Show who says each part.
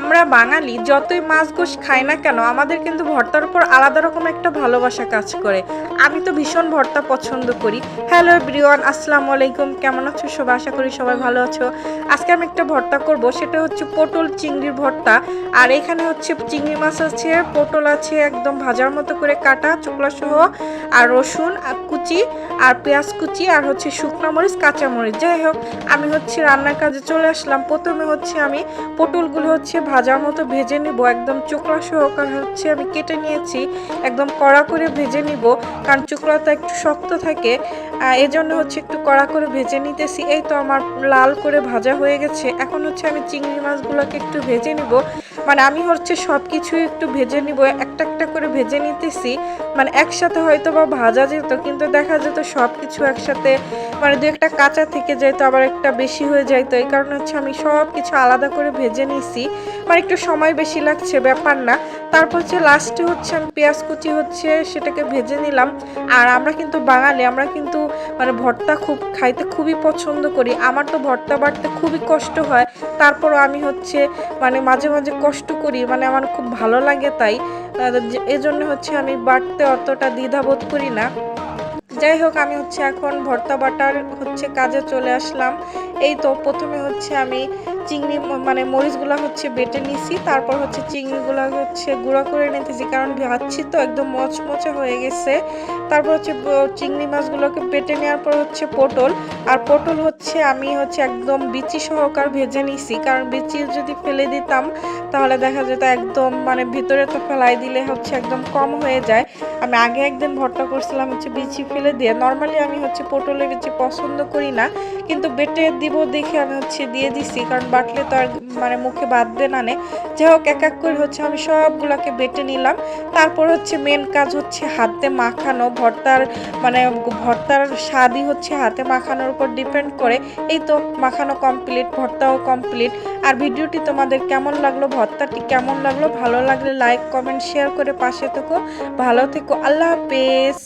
Speaker 1: আমরা বাঙালি, যতই মাছ গোশ খাই না কেন, আমাদের কিন্তু ভর্তার উপর আলাদা রকম একটা ভালোবাসা কাজ করে। আমি তো ভীষণ ভর্তা পছন্দ করি। হ্যালো এভরিওয়ান আসসালামু আলাইকুম। কেমন আছো সবাই? আশা করি সবাই ভালো আছো। আজকে আমি একটা ভর্তা করব, সেটা হচ্ছে পটল চিংড়ির ভর্তা। আর এখানে হচ্ছে চিংড়ি মাছ আছে, পটল আছে, একদম ভাজার মতো করে কাটা, চোকলা সহ, আর রসুন কুচি, আর পেঁয়াজ কুচি, আর হচ্ছে শুকনো মরিচ, কাঁচা মরিচ। যাই হোক, আমি হচ্ছে রান্নার কাজে চলে আসলাম। প্রথমে হচ্ছে আমি পটলগুলো হচ্ছে ভাজার মতো ভেজে নিব, একদম চোকলা সহকার হচ্ছে, আমি কেটে নিয়েছি, একদম কড়া করে ভেজে নিব, কারণ চোকলাটা একটু শক্ত থাকে এজন্য হচ্ছে একটু কড়া করে ভেজে নিতেছি, এই তো আমার লাল করে ভাজা হয়ে গেছে, এখন হচ্ছে আমি চিংড়ি মাছগুলোকে একটু ভেজে নিব মানে আমি হচ্ছে সব কিছুই একটু ভেজে নিব, একটা একটা করে ভেজে নিতেছি মানে একসাথে হয়তো বা ভাজা যেত, কিন্তু দেখা যেত সব কিছু একসাথে মানে দু একটা কাঁচা থেকে যেত, আবার একটা বেশি হয়ে যাইতো। এই কারণে হচ্ছে আমি সব কিছু আলাদা করে ভেজে নিছি। মানে একটু সময় বেশি লাগছে, ব্যাপার না। তারপর হচ্ছে লাস্টে হচ্ছে আমি পেঁয়াজ কুচি হচ্ছে সেটাকে ভেজে নিলাম। আর আমরা কিন্তু বাঙালি, আমরা কিন্তু মানে ভর্তা খুব খাইতে খুবই পছন্দ করি। আমার তো ভর্তা বাড়তে খুবই কষ্ট হয়। তারপরও আমি হচ্ছে মানে মাঝে মাঝে কষ্ট করি মানে আমার খুব ভালো লাগে তাই। এজন্য হচ্ছে আমি বাড়তে অতটা দ্বিধাবোধ করি না। যাই হোক, আমি হচ্ছে এখন ভর্তা বাটার হচ্ছে কাজে চলে আসলাম। এই তো, প্রথমে হচ্ছে আমি চিংড়ি মানে মরিচগুলো হচ্ছে বেটে নিছি, তারপর হচ্ছে চিংড়িগুলো হচ্ছে গুঁড়া করে নিতেছি, কারণ ভাজছি তো একদম মচমচে হয়ে গেছে। তারপর হচ্ছে চিংড়ি মাছগুলোকে বেটে নেওয়ার পর হচ্ছে পটল, আর পটল হচ্ছে আমি হচ্ছে একদম বিচি সহকার ভেজে নিছি, কারণ বিচি যদি ফেলে দিতাম, তাহলে দেখা যেত একদম মানে ভিতরে তো ফেলাই দিলে হচ্ছে একদম কম হয়ে যায়। আমি আগে একদিন ভর্তা করছিলাম হচ্ছে বিচি ফেলে দিয়ে, নর্মালি আমি হচ্ছে পটলের বিচি পছন্দ করি না, কিন্তু বেটে দিব দেখে আমি হচ্ছে দিয়ে দিছি, কারণ বাটলে তো আর মানে মুখে বাঁধবে না নে যাই হোক, এক এক করে হচ্ছে আমি সবগুলাকে বেটে নিলাম। তারপর হচ্ছে মেন কাজ হচ্ছে হাতে মাখানো। ভর্তার মানে ভর্তার স্বাদই হচ্ছে হাতে মাখানোর উপর ডিপেন্ড করে। এই তো মাখানো কমপ্লিট ভর্তাও কমপ্লিট আর ভিডিওটি তোমাদের কেমন লাগল, ভর্তাটি কেমন লাগল? ভালো লাগলে লাইক কমেন্ট শেয়ার করে পাশে থেকো। ভালো থেকো, আল্লাহ হাফেজ।